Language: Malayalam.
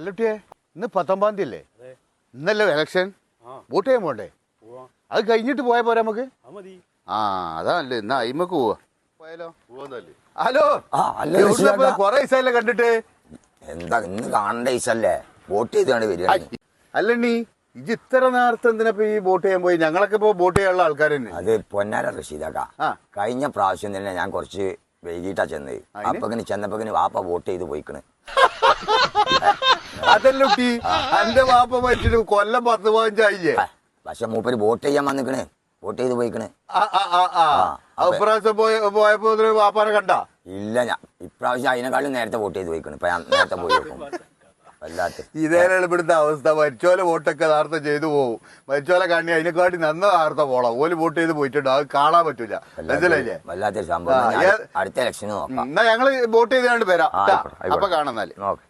അല്ലട്ടിയെ ഇന്ന് പത്തൊമ്പതാം തീയതി അല്ലേ അതെ. ഇന്നല്ലേ ഇലക്ഷൻ വോട്ട് ചെയ്യാൻ പോണ്ടേ? അത് കഴിഞ്ഞിട്ട് പോയാൽ പോരാ നമുക്ക്? ആ അതാണല്ലേ എന്നാ അയിമക്ക് പോവാ. പോയാലോ? ഹലോ? ആ അല്ല റഷീദാ. കൊറേ ദിവസമല്ലേ കണ്ടിട്ട്? എന്താ ഇന്ന് കാണേണ്ട ദിവസല്ലേ? വോട്ട് ചെയ്താണ് വരിക. അല്ലണ്ണി ഇജ് ഇത്ര നേരത്തെ എന്തിനപ്പോ ഈ വോട്ട് ചെയ്യാൻ പോയി? ഞങ്ങളൊക്കെ ഇപ്പൊ വോട്ട് ചെയ്യാനുള്ള ആൾക്കാർ തന്നെ. അത് പൊന്നാര റഷീദാക്ക കഴിഞ്ഞ പ്രാവശ്യം തന്നെ ഞാൻ കുറച്ച് വൈകിട്ടാ ചെന്നത്. അപ്പൊ ഇങ്ങനെ ചെന്നപ്പോ ഇങ്ങനെ വാപ്പ വോട്ട് ചെയ്ത് പോയിക്കണ്. അതല്ലുട്ടി എന്റെ വാപ്പ മരിച്ചിട്ട് കൊല്ലം പത്ത് പതിനഞ്ചായില്ലേ പക്ഷെ മൂപ്പര് വോട്ട് ചെയ്യാൻ വന്നിക്കണേ. വോട്ട് ചെയ്ത് പോയിക്കണേ. പോയ പോയപ്പോ വാപ്പാനെ കണ്ട? ഇല്ല ഞാൻ ഇപ്രാവശ്യം അതിനെക്കാളും നേരത്തെ വോട്ട് ചെയ്ത് പോയിക്കണേ. ഇപ്പൊ ഞാൻ നേരത്തെ പോയി നോക്കും. ഇതേനാണ് ഇവിടുത്തെ അവസ്ഥ മരിച്ചോലെ വോട്ടൊക്കെ നേരത്തെ ചെയ്തു പോകും മരിച്ചോലെ കണ്ണി അതിനെക്കാട്ടി നന്ന നേരത്തെ പോണം ഓൽ വോട്ട് ചെയ്ത് പോയിട്ടുണ്ട് അത് കാണാൻ പറ്റൂല. മനസ്സിലായില്ലേ? വല്ലാത്തൊരു സംഭവം. അടുത്ത ഇലക്ഷന് നോക്കാം. എന്നാ ഞങ്ങൾ വോട്ട് ചെയ്ത് കണ്ട് വരാം. അപ്പൊ കാണാന്നാൽ ഓക്കെ.